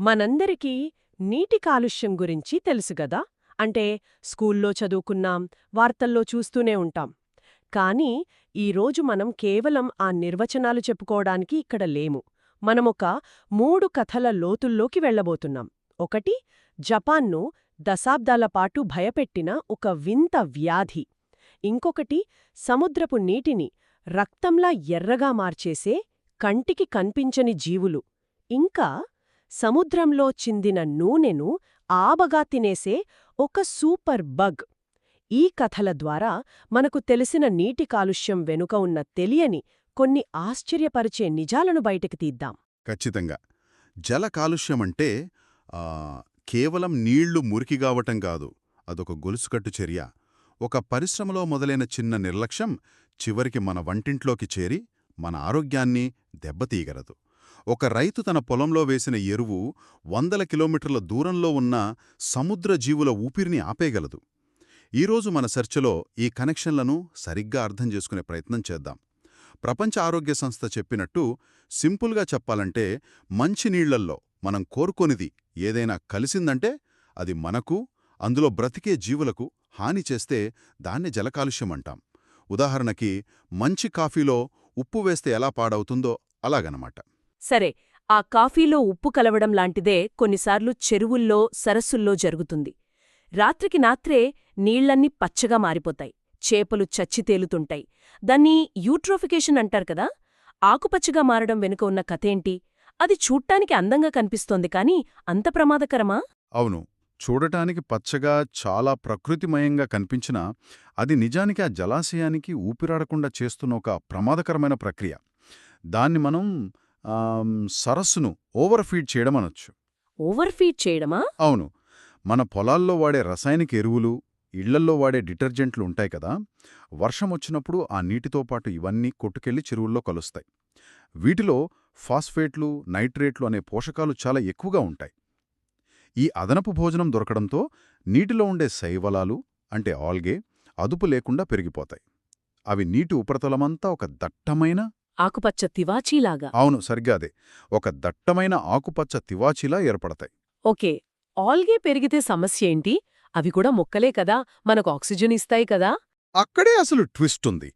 మనందరికీ నీటి కాలుష్యం గురించి తెలుసుగదా అంటే స్కూల్లో చదువుకున్నాం వార్తల్లో చూస్తూనే ఉంటాం. కానీ ఈరోజు మనం కేవలం ఆ నిర్వచనాలు చెప్పుకోవడానికి ఇక్కడ లేము. మనమొక మూడు కథల లోతుల్లోకి వెళ్ళబోతున్నాం. ఒకటి జపాన్ను దశాబ్దాల పాటు భయపెట్టిన ఒక వింత వ్యాధి. ఇంకొకటి సముద్రపు నీటిని రక్తంలా ఎర్రగా మార్చేసే కంటికి కన్పించని జీవులు. ఇంకా సముద్రంలో చిందిన నూనెను ఆబగా తినేసే ఒక సూపర్ బగ్. ఈ కథల ద్వారా మనకు తెలిసిన నీటి కాలుష్యం వెనుక ఉన్న తెలియని కొన్ని ఆశ్చర్యపరిచే నిజాలను బయటకు తీద్దాం. ఖచ్చితంగా. జల కాలుష్యమంటే కేవలం నీళ్ళు మురికిగావటం కాదు. అదొక గొలుసుకట్టు చర్య. ఒక పరిశ్రమలో మొదలైన చిన్న నిర్లక్ష్యం చివరికి మన వంటింట్లోకి చేరి మన ఆరోగ్యాన్ని దెబ్బతీయగలదు. ఒక రైతు తన పొలంలో వేసిన ఎరువు వందల కిలోమీటర్ల దూరంలో ఉన్న సముద్ర జీవుల ఊపిరిని ఆపేయగలదు. ఈరోజు మన చర్చలో ఈ కనెక్షన్లను సరిగ్గా అర్థం చేసుకునే ప్రయత్నం చేద్దాం. ప్రపంచ ఆరోగ్య సంస్థ చెప్పినట్టు సింపుల్గా చెప్పాలంటే మంచినీళ్ళల్లో మనం కోరుకొనిది ఏదైనా కలిసిందంటే అది మనకు అందులో బ్రతికే జీవులకు హాని చేస్తే దాన్ని జలకాలుష్యం అంటాం. ఉదాహరణకి మంచి కాఫీలో ఉప్పు వేస్తే ఎలా పాడవుతుందో అలాగనమాట. సరే ఆ కాఫీలో ఉప్పు కలవడం లాంటిదే కొన్నిసార్లు చెరువుల్లో సరస్సుల్లో జరుగుతుంది. రాత్రికి నాత్రే నీళ్ళన్నీ పచ్చగా మారిపోతాయి చేపలు చచ్చి తేలుతుంటాయి. దాన్ని యూట్రోఫికేషన్ అంటారు కదా? ఆకుపచ్చగా మారడం వెనుక ఉన్న కథేంటి అది చూడ్టానికి అందంగా కనిపిస్తోంది కాని అంత ప్రమాదకరమా? అవును చూడటానికి పచ్చగా చాలా ప్రకృతిమయంగా కనిపించినా అది నిజానికి ఆ జలాశయానికి ఊపిరాడకుండా చేస్తున్న ఒక ప్రమాదకరమైన ప్రక్రియ. దాన్ని మనం సరస్సును ఓవర్ఫీడ్ చేయడం అనొచ్చు ఓవర్ఫీడ్ చేయడమా? అవును. మన పొలాల్లో వాడే రసాయనిక ఎరువులు ఇళ్ళల్లో వాడే డిటర్జెంట్లు ఉంటాయి కదా వర్షం వచ్చినప్పుడు ఆ నీటితో పాటు ఇవన్నీ కొట్టుకెళ్ళి చెరువుల్లో కలుస్తాయి. వీటిలో ఫాస్ఫేట్లు నైట్రేట్లు అనే పోషకాలు చాలా ఎక్కువగా ఉంటాయి. ఈ అదనపు భోజనం దొరకడంతో నీటిలో ఉండే శైవలాలు అంటే ఆల్గే అదుపు లేకుండా పెరిగిపోతాయి. అవి నీటి ఉపరితలమంతా ఒక దట్టమైన ఆకుపచ్చ తివాచీలాగా. అవును సరిగ్గా అదే. ఒక దట్టమైన ఆకుపచ్చ తివాచీలా ఏర్పడతాయి. ఓకే. ఆల్గే పెరిగితే సమస్య ఏంటి? అవి కూడా మొక్కలే కదా? మనకు ఆక్సిజన్ ఇస్తాయి కదా? అక్కడే అసలు ట్విస్ట్ ఉంది.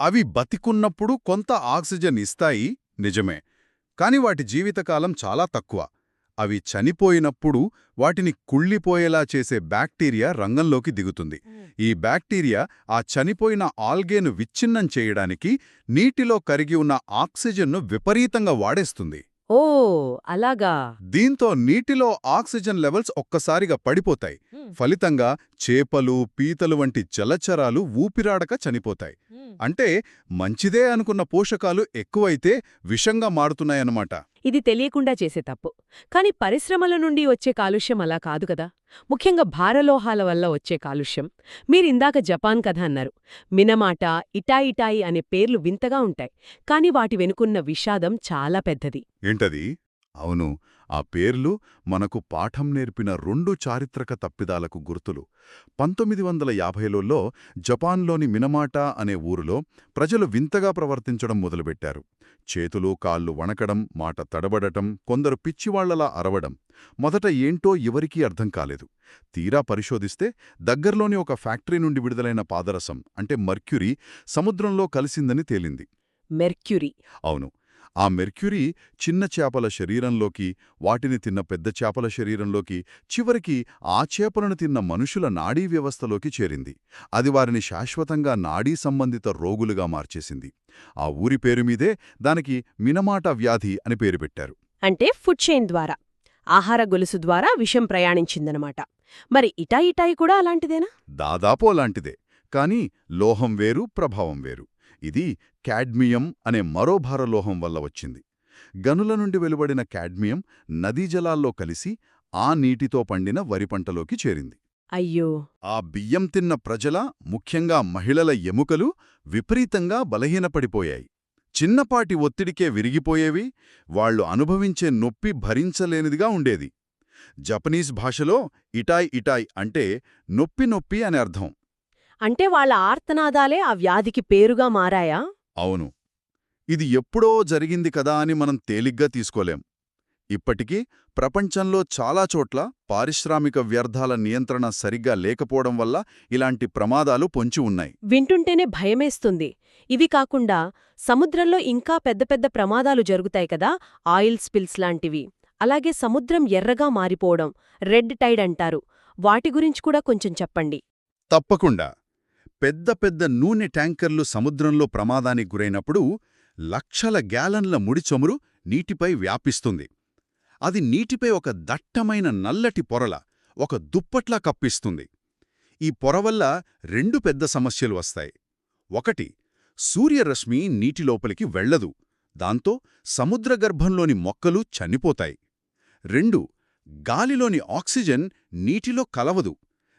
అవి బతికున్నప్పుడు కొంత ఆక్సిజన్ ఇస్తాయి నిజమే. కాని వాటి జీవితకాలం చాలా తక్కువ. అవి చనిపోయినప్పుడు వాటిని కుళ్ళిపోయేలా చేసే బ్యాక్టీరియా రంగంలోకి దిగుతుంది. ఈ బ్యాక్టీరియా ఆ చనిపోయిన ఆల్గేను విచ్ఛిన్నం చేయడానికి నీటిలో కరిగి ఉన్న ఆక్సిజన్ను విపరీతంగా వాడేస్తుంది. ఓ అలాగా. దీంతో నీటిలో ఆక్సిజన్ లెవెల్స్ ఒక్కసారిగా పడిపోతాయి. ఫలితంగా చేపలు పీతలు వంటి జలచరాలు ఊపిరాడక చనిపోతాయి. అంటే మంచిదే అనుకున్న పోషకాలు ఎక్కువైతే విషంగా మారుతున్నాయన్నమాట. ఇది తెలియకుండా చేసే తప్పు. కాని పరిశ్రమల నుండి వచ్చే కాలుష్యం అలా కాదు కదా. ముఖ్యంగా భారలోహాల వల్ల వచ్చే కాలుష్యం. మీరిందాక జపాన్ కథ అన్నారు. మినమాట ఇటాయిటాయి అనే పేర్లు వింతగా ఉంటాయి. కాని వాటి వెనుకున్న విషాదం చాలా పెద్దది. ఏంటది? అవును ఆ పేర్లు మనకు పాఠం నేర్పిన రెండు చారిత్రక తప్పిదాలకు గుర్తులు. పంతొమ్మిది వందల యాభైలలో జపాన్లోని మినమాటా అనే ఊరులో ప్రజలు వింతగా ప్రవర్తించడం మొదలుపెట్టారు. చేతులు కాళ్ళు వణకడం మాట తడబడటం కొందరు పిచ్చివాళ్ళలా అరవడం. మొదట ఏంటో ఎవరికీ అర్థం కాలేదు. తీరా పరిశోధిస్తే దగ్గర్లోని ఒక ఫ్యాక్టరీ నుండి విడుదలైన పాదరసం అంటే మర్క్యూరీ సముద్రంలో కలిసిందని తేలింది. మెర్క్యూరీ. అవును. ఆ మెర్క్యూరీ చిన్న చేపల శరీరంలోకి వాటిని తిన్న పెద్ద చేపల శరీరంలోకి చివరికి ఆ చేపలను తిన్న మనుషుల నాడీ వ్యవస్థలోకి చేరింది. అది వారిని శాశ్వతంగా నాడీ సంబంధిత రోగులుగా మార్చేసింది. ఆ ఊరి పేరు మీదే దానికి మినమాట వ్యాధి అని పేరు పెట్టారు. అంటే ఫుడ్ చైన్ ద్వారా. ఆహార గొలుసు ద్వారా విషం ప్రయాణించిందనమాట మరి ఇటాయిటాయి కూడా అలాంటిదేనా? దాదాపు అలాంటిదే. కాని లోహం వేరు ప్రభావం వేరు. ఇది క్యాడ్మియం అనే మరో భారలోహం వల్ల వచ్చింది. గనుల నుండి వెలువడిన క్యాడ్మియం నదీ జలాల్లో కలిసి ఆ నీటితో పండిన వరి పంటలోకి చేరింది. అయ్యో! ఆ బియ్యం తిన్న ప్రజల ముఖ్యంగా మహిళల ఎముకలు విపరీతంగా బలహీనపడిపోయాయి. చిన్నపాటి ఒత్తిడికే విరిగిపోయేవి వాళ్ళు అనుభవించే నొప్పి భరించలేనిదిగా ఉండేది. జపనీస్ భాషలో ఇటాయ్ ఇటాయ్ అంటే నొప్పి నొప్పి అని అర్థం. అంటే వాళ్ళ ఆర్తనాదాలే ఆ వ్యాధికి పేరుగా మారాయా? అవును. ఇది ఎప్పుడో జరిగింది కదా అని మనం తేలిగ్గా తీసుకోలేం. ఇప్పటికీ ప్రపంచంలో చాలా చోట్ల పారిశ్రామిక వ్యర్థాల నియంత్రణ సరిగ్గా లేకపోవడం వల్ల ఇలాంటి ప్రమాదాలు పొంచి ఉన్నాయి. వింటుంటేనే భయమేస్తుంది. ఇవి కాకుండా సముద్రంలో ఇంకా పెద్ద పెద్ద ప్రమాదాలు జరుగుతాయి కదా ఆయిల్ స్పిల్స్ లాంటివి. అలాగే సముద్రం ఎర్రగా మారిపోవడం రెడ్ టైడ్ అంటారు. వాటి గురించి కూడా కొంచెం చెప్పండి. తప్పకుండా. పెద్ద పెద్ద నూనె ట్యాంకర్లు సముద్రంలో ప్రమాదానికి గురైనప్పుడు లక్షల గ్యాలన్ల ముడి చమురు నీటిపై వ్యాపిస్తుంది. అది నీటిపై ఒక దట్టమైన నల్లటి పొరల ఒక దుప్పట్లా కప్పిస్తుంది. ఈ పొర వల్ల రెండు పెద్ద సమస్యలు వస్తాయి. ఒకటి సూర్యరశ్మి నీటిలోపలికి వెళ్ళదు. దాంతో సముద్రగర్భంలోని మొక్కలు చనిపోతాయి. రెండు గాలిలోని ఆక్సిజన్ నీటిలో కలవదు.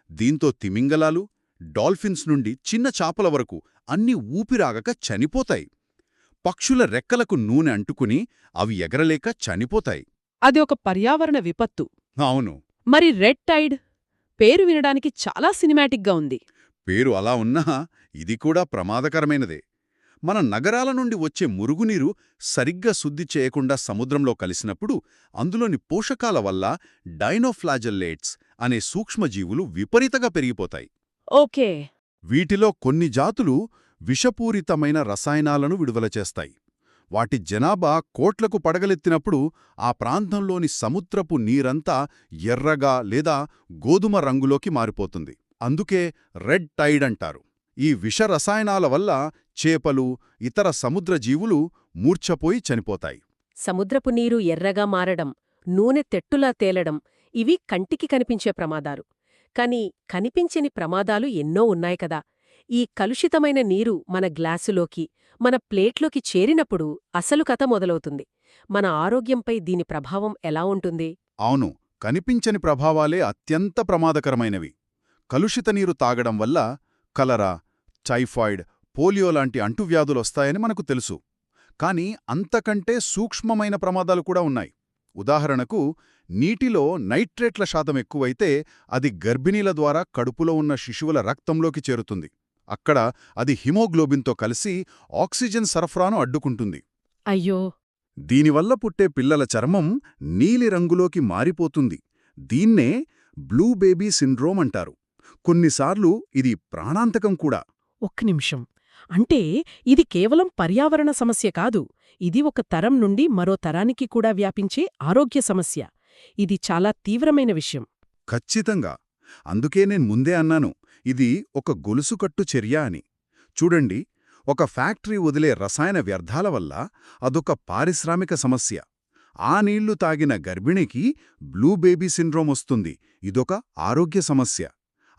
దీంతో తిమింగలాలు డాల్ఫిన్స్ నుండి చిన్న చాపల వరకు అన్ని ఊపిరాగక చనిపోతాయి. పక్షుల రెక్కలకు నూనె అంటుకుని అవి ఎగరలేక చనిపోతాయి. అది ఒక పర్యావరణ విపత్తు. అవును. మరి రెడ్ టైడ్ పేరు వినడానికి చాలా సినిమాటిక్గా ఉంది. పేరు అలా ఉన్నా ఇది కూడా ప్రమాదకరమైనదే. మన నగరాల నుండి వచ్చే మురుగునీరు సరిగ్గా శుద్ధి చేయకుండా సముద్రంలో కలిసినప్పుడు అందులోని పోషకాల వల్ల డైనోఫ్లాజల్లేట్స్ అనే సూక్ష్మజీవులు విపరీతంగా పెరిగిపోతాయి. ఓకే. వీటిలో కొన్ని జాతులు విషపూరితమైన రసాయనాలను విడుదల చేస్తాయి. వాటి జనాభా కోట్లకు పడగలెత్తినప్పుడు ఆ ప్రాంతంలోని సముద్రపు నీరంతా ఎర్రగా లేదా గోధుమ రంగులోకి మారిపోతుంది. అందుకే రెడ్ టైడ్ అంటారు. ఈ విష రసాయనాల వల్ల చేపలు ఇతర సముద్ర జీవులు మూర్ఛపోయి చనిపోతాయి. సముద్రపు నీరు ఎర్రగా మారడం నూనె తెట్టులా తేలడం ఇవి కంటికి కనిపించే ప్రమాదాలు. కాని కనిపించని ప్రమాదాలు ఎన్నో ఉన్నాయి కదా. ఈ కలుషితమైన నీరు మన గ్లాసులోకి మన ప్లేట్లోకి చేరినప్పుడు అసలు కథ మొదలవుతుంది. మన ఆరోగ్యంపై దీని ప్రభావం ఎలా ఉంటుంది? అవును కనిపించని ప్రభావాలే అత్యంత ప్రమాదకరమైనవి. కలుషిత నీరు తాగడం వల్ల కలరా టైఫాయిడ్ పోలియో లాంటి అంటువ్యాధులొస్తాయని మనకు తెలుసు. కాని అంతకంటే సూక్ష్మమైన ప్రమాదాలు కూడా ఉన్నాయి. ఉదాహరణకు నీటిలో నైట్రేట్ల శాతం ఎక్కువైతే అది గర్భిణీల ద్వారా కడుపులో ఉన్న శిశువుల రక్తంలోకి చేరుతుంది. అక్కడ అది హిమోగ్లోబిన్తో కలిసి ఆక్సిజన్ సరఫరాను అడ్డుకుంటుంది. అయ్యో! దీనివల్ల పుట్టే పిల్లల చర్మం నీలిరంగులోకి మారిపోతుంది. దీన్నే బ్లూ బేబీ సిండ్రోమ్ అంటారు. కొన్నిసార్లు ఇది ప్రాణాంతకం కూడా. ఒక్క నిమిషం. అంటే ఇది కేవలం పర్యావరణ సమస్య కాదు. ఇది ఒక తరం నుండి మరో తరానికి కూడా వ్యాపించే ఆరోగ్య సమస్య. ఇది చాలా తీవ్రమైన విషయం. ఖచ్చితంగా. అందుకే నేను ముందే అన్నాను ఇది ఒక గొలుసుకట్టు చర్య అని. చూడండి ఒక ఫ్యాక్టరీ వదిలే రసాయన వ్యర్థాల వల్ల అదొక పారిశ్రామిక సమస్య. ఆ నీళ్ళు తాగిన గర్భిణికి బ్లూ బేబీ సిండ్రోమ్ వస్తుంది ఇదొక ఆరోగ్య సమస్య.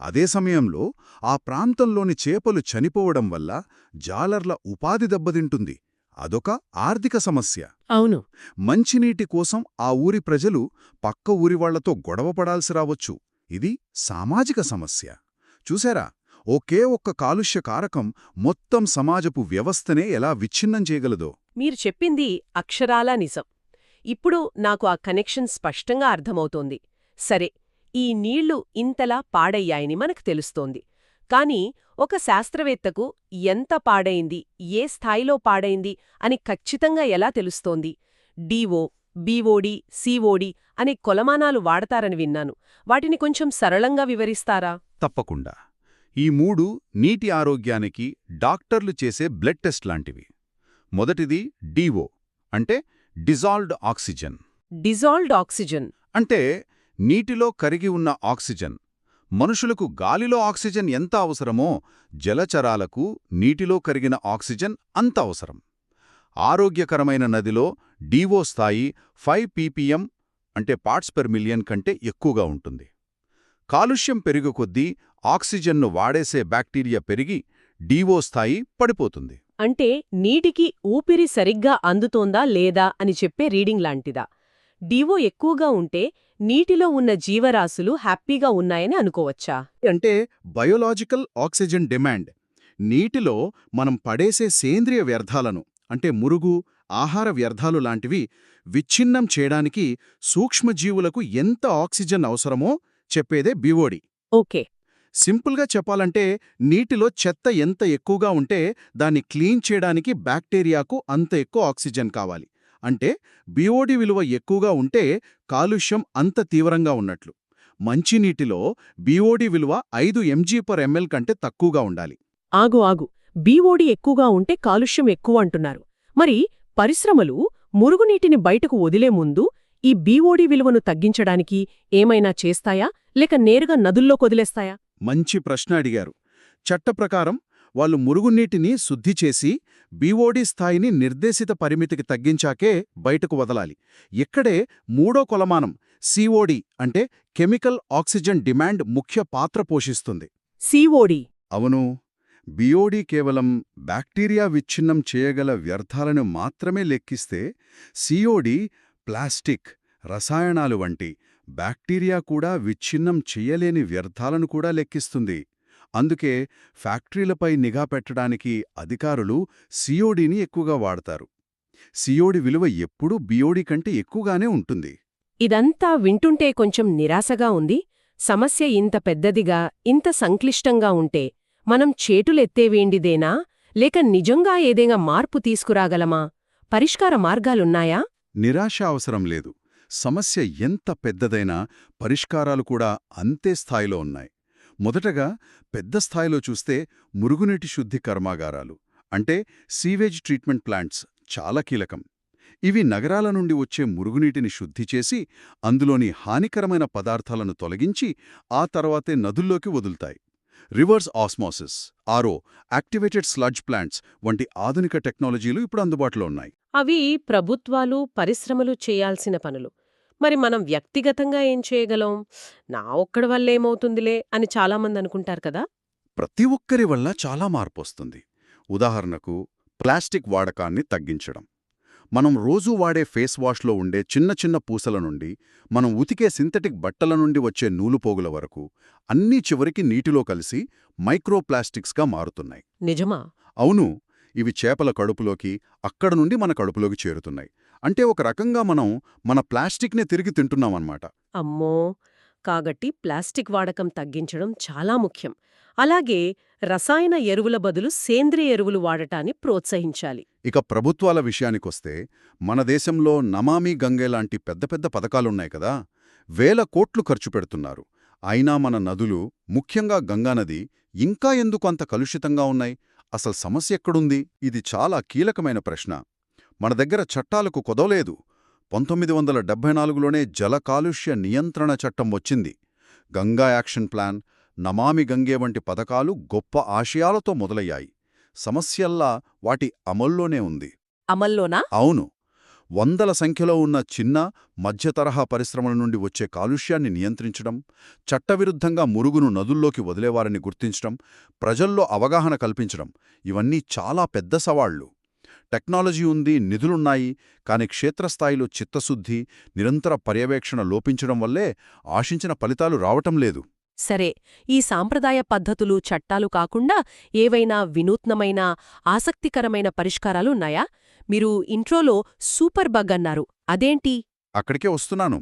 అదే సమయంలో ఆ ప్రాంతంలోని చేపలు చనిపోవడం వల్ల జాలర్ల ఉపాధి దెబ్బతింటుంది. అదొక ఆర్థిక సమస్య. అవును. మంచినీటి కోసం ఆ ఊరి ప్రజలు పక్క ఊరివాళ్ళతో గొడవపడాల్సి రావచ్చు. ఇది సామాజిక సమస్య. చూసారా ఒకే ఒక్క కాలుష్య కారకం మొత్తం సమాజపు వ్యవస్థనే ఎలా విచ్ఛిన్నం చేయగలదో. మీరు చెప్పింది అక్షరాలా నిజం. ఇప్పుడు నాకు ఆ కనెక్షన్ స్పష్టంగా అర్థమవుతోంది. సరే ఈ నీళ్ళు ఇంతలా పాడయ్యాయని మనకు తెలుస్తోంది. కాని ఒక శాస్త్రవేత్తకు ఎంత పాడైంది ఏ స్థాయిలో పాడైంది అని ఖచ్చితంగా ఎలా తెలుస్తోంది? డీఓ బీఓడి సిఓడి అనే కొలమానాలు వాడతారని విన్నాను. వాటిని కొంచెం సరళంగా వివరిస్తారా? తప్పకుండా. ఈ మూడు నీటి ఆరోగ్యానికి డాక్టర్లు చేసే బ్లడ్ టెస్ట్ లాంటివి. మొదటిది డీఓ అంటే డిజాల్వ్డ్ ఆక్సిజన్. Dissolved oxygen. అంటే నీటిలో కరిగి ఉన్న ఆక్సిజన్. మనుషులకు గాలిలో ఆక్సిజన్ ఎంత అవసరమో జలచరాలకు నీటిలో కరిగిన ఆక్సిజన్ అంత అవసరం. ఆరోగ్యకరమైన నదిలో డీవో స్థాయి ఫైవ్ పీపీఎం అంటే పార్ట్స్ పెర్ మిలియన్ కంటే ఎక్కువగా ఉంటుంది. కాలుష్యం పెరుగు కొద్దీ ఆక్సిజన్ను వాడేసే బ్యాక్టీరియా పెరిగి డీవో స్థాయి పడిపోతుంది. అంటే నీటికి ఊపిరి సరిగ్గా అందుతోందా లేదా అని చెప్పే రీడింగ్ లాంటిదా? డివో ఎక్కువగా ఉంటే నీటిలో ఉన్న జీవరాశులు హ్యాపీగా ఉన్నాయని అనుకోవచ్చా? అంటే బయోలాజికల్ ఆక్సిజన్ డిమాండ్. నీటిలో మనం పడేసే సేంద్రియ వ్యర్థాలను అంటే మురుగు ఆహార వ్యర్థాలు లాంటివి విచ్ఛిన్నం చేయడానికి సూక్ష్మజీవులకు ఎంత ఆక్సిజన్ అవసరమో చెప్పేదే బివోడి ఓకే. సింపుల్గా చెప్పాలంటే నీటిలో చెత్త ఎంత ఎక్కువగా ఉంటే దాన్ని క్లీన్ చేయడానికి బ్యాక్టీరియాకు అంత ఎక్కువ ఆక్సిజన్ కావాలి. అంటే బిఓడి విలువ ఎక్కువగా ఉంటే కాలుష్యం అంత తీవ్రంగా ఉన్నట్లు. మంచినీటిలో బిఓడి విలువ ఐదు ఎంజీ పర్ ఎంఎల్ కంటే తక్కువగా ఉండాలి. ఆగు ఆగు. బీఓడి ఎక్కువగా ఉంటే కాలుష్యం ఎక్కువ అంటున్నారు. మరి పరిశ్రమలు మురుగునీటిని బయటకు వదిలే ముందు ఈ బీఓడి విలువను తగ్గించడానికి ఏమైనా చేస్తాయా? లేక నేరుగా నదుల్లోకి వదిలేస్తాయా మంచి ప్రశ్న అడిగారు. చట్ట ప్రకారం వాళ్ళు మురుగునీటిని శుద్ధి చేసి బీఓడి స్థాయిని నిర్దేశిత పరిమితికి తగ్గించాకే బయటకు వదలాలి. ఇక్కడే మూడో కొలమానం సిఓడి అంటే కెమికల్ ఆక్సిజన్ డిమాండ్ ముఖ్య పాత్ర పోషిస్తుంది. సీఓడి అవును బిఓడి కేవలం బ్యాక్టీరియా విచ్ఛిన్నం చేయగల వ్యర్థాలను మాత్రమే లెక్కిస్తే సిఓడి ప్లాస్టిక్ రసాయనాలు వంటి బ్యాక్టీరియా కూడా విచ్ఛిన్నం చెయ్యలేని వ్యర్థాలను కూడా లెక్కిస్తుంది. అందుకే ఫ్యాక్టరీలపై నిఘా పెట్టడానికి అధికారులు సిఓడిని ఎక్కువగా వాడతారు. సిఓడి విలువ ఎప్పుడూ బిఓడి కంటే ఎక్కువగానే ఉంటుంది. ఇదంతా వింటుంటే కొంచెం నిరాశగా ఉంది. సమస్య ఇంత పెద్దదిగా ఇంత సంక్లిష్టంగా ఉంటే మనం చేటులెత్తేవేండిదేనా లేక నిజంగా ఏదైనా మార్పు తీసుకురాగలమా? పరిష్కార మార్గాలున్నాయా? నిరాశ అవసరం లేదు. సమస్య ఎంత పెద్దదైనా పరిష్కారాలు కూడా అంతే స్థాయిలో ఉన్నాయి. మొదటగా పెద్ద స్థాయిలో చూస్తే మురుగునీటి శుద్ధి కర్మాగారాలు అంటే సీవేజ్ ట్రీట్మెంట్ ప్లాంట్స్ చాలా కీలకం. ఇవి నగరాల నుండి వచ్చే మురుగునీటిని శుద్ధి చేసి అందులోని హానికరమైన పదార్థాలను తొలగించి ఆ తర్వాతే నదుల్లోకి వదులుతాయి. Reverse osmosis RO activated sludge plants వంటి ఆధునిక టెక్నాలజీలు ఇప్పుడు అందుబాటులో ఉన్నాయి. అవి ప్రభుత్వాలు పరిశ్రమలు చేయాల్సిన పనులు. మరి మనం వ్యక్తిగతంగా ఏం చేయగలం? నా ఒక్కడి వల్లేమవుతుందిలే అని చాలామంది అనుకుంటారు కదా? ప్రతి ఒక్కరి వల్ల చాలా మార్పొస్తుంది. ఉదాహరణకు ప్లాస్టిక్ వాడకాన్ని తగ్గించడం. మనం రోజూ వాడే ఫేస్ వాష్లో ఉండే చిన్న చిన్న పూసల నుండి మనం ఉతికే సింథటిక్ బట్టల నుండి వచ్చే నూలుపోగుల వరకు అన్నీ చివరికి నీటిలో కలిసి మైక్రోప్లాస్టిక్స్గా మారుతున్నాయి. నిజమా? అవును. ఇవి చేపల కడుపులోకి అక్కడ నుండి మన కడుపులోకి చేరుతున్నాయి. అంటే ఒక రకంగా మనం మన ప్లాస్టిక్నే తిరిగి తింటున్నామన్నమాట. అమ్మో! కాబట్టి ప్లాస్టిక్ వాడకం తగ్గించడం చాలా ముఖ్యం. అలాగే రసాయన ఎరువుల బదులు సేంద్రియ ఎరువులు వాడటాన్ని ప్రోత్సహించాలి. ఇక ప్రభుత్వాల విషయానికొస్తే మన దేశంలో నమామి గంగే లాంటి పెద్ద పెద్ద పథకాలున్నాయి కదా! వేల కోట్లు ఖర్చు పెడుతున్నారు. అయినా మన నదులు ముఖ్యంగా గంగానది ఇంకా ఎందుకు అంత కలుషితంగా ఉన్నాయి? అసలు సమస్య ఎక్కడుంది? ఇది చాలా కీలకమైన ప్రశ్న. మన దగ్గర చట్టాలకు కొదవలేదు. పంతొమ్మిది వందల డెబ్బై నాలుగులోనే జల కాలుష్య నియంత్రణ చట్టం వచ్చింది. గంగా యాక్షన్ ప్లాన్ నమామి గంగే వంటి పథకాలు గొప్ప ఆశయాలతో మొదలయ్యాయి. సమస్యల్లా వాటి అమల్లోనే ఉంది. అమల్లోనా? అవును. వందల సంఖ్యలో ఉన్న చిన్న మధ్యతరహా పరిశ్రమల నుండి వచ్చే కాలుష్యాన్ని నియంత్రించడం చట్టవిరుద్ధంగా మురుగును నదుల్లోకి వదిలేవారిని గుర్తించడం ప్రజల్లో అవగాహన కల్పించడం ఇవన్నీ చాలా పెద్ద సవాళ్ళు. టెక్నాలజీ ఉంది నిధులున్నాయి కాని క్షేత్రస్థాయిలో చిత్తశుద్ధి నిరంతర పర్యవేక్షణ లోపించడం వల్లే ఆశించిన ఫలితాలు రావటం లేదు. సరే ఈ సాంప్రదాయ పద్ధతులు చట్టాలు కాకుండా ఏవైనా వినూత్నమైన ఆసక్తికరమైన పరిష్కారాలు ఉన్నాయా? మీరు ఇంట్రోలో సూపర్ బగ్ అన్నారు. అదేంటి? అక్కడికే వస్తున్నాను.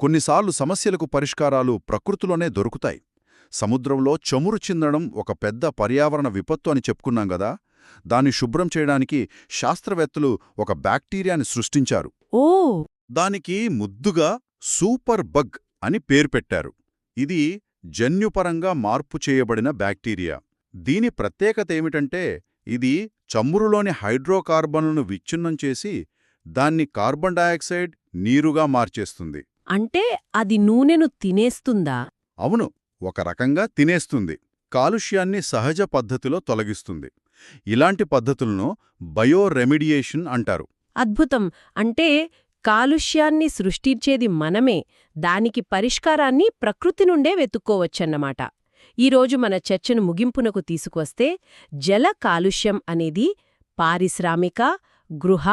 కొన్నిసార్లు సమస్యలకు పరిష్కారాలు ప్రకృతిలోనే దొరుకుతాయి. సముద్రంలో చమురు చిందడం ఒక పెద్ద పర్యావరణ విపత్తు అని చెప్పుకున్నాం గదా! దాన్ని శుభ్రం చేయడానికి శాస్త్రవేత్తలు ఒక బ్యాక్టీరియాని సృష్టించారు. ఓ! దానికి ముద్దుగా సూపర్ బగ్ అని పేరు పెట్టారు. ఇది జన్యుపరంగా మార్పు చేయబడిన బ్యాక్టీరియా. దీని ప్రత్యేకత ఏమిటంటే ఇది చమురులోని హైడ్రోకార్బన్లను విచ్ఛిన్నం చేసి దాన్ని కార్బన్ డయాక్సైడ్ నీరుగా మార్చేస్తుంది. అంటే అది నూనెను తినేస్తుందా? అవును ఒక రకంగా తినేస్తుంది. కాలుష్యాన్ని సహజ పద్ధతిలో తొలగిస్తుంది. ఇలాంటి పద్ధతులను బయోరెమిడియేషన్ అంటారు. అద్భుతం. అంటే కాలుష్యాన్ని సృష్టించేది మనమే దానికి పరిష్కారాన్ని ప్రకృతి నుండే వెతుక్కోవచ్చన్నమాట. ఈరోజు మన చర్చను ముగింపునకు తీసుకువస్తే జల కాలుష్యం అనేది పారిశ్రామిక గృహ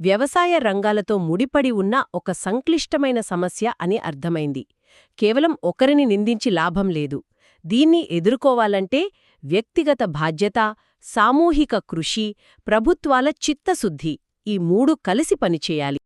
వ్యవసాయ రంగాలతో ముడిపడి ఉన్న ఒక సంక్లిష్టమైన సమస్య అని అర్థమైంది. కేవలం ఒకరిని నిందించి లాభం లేదు. దీన్ని ఎదుర్కోవాలంటే వ్యక్తిగత బాధ్యత సామూహిక కృషి ప్రభుత్వాల చిత్తశుద్ధి ఈ మూడు కలిసి పనిచేయాలి.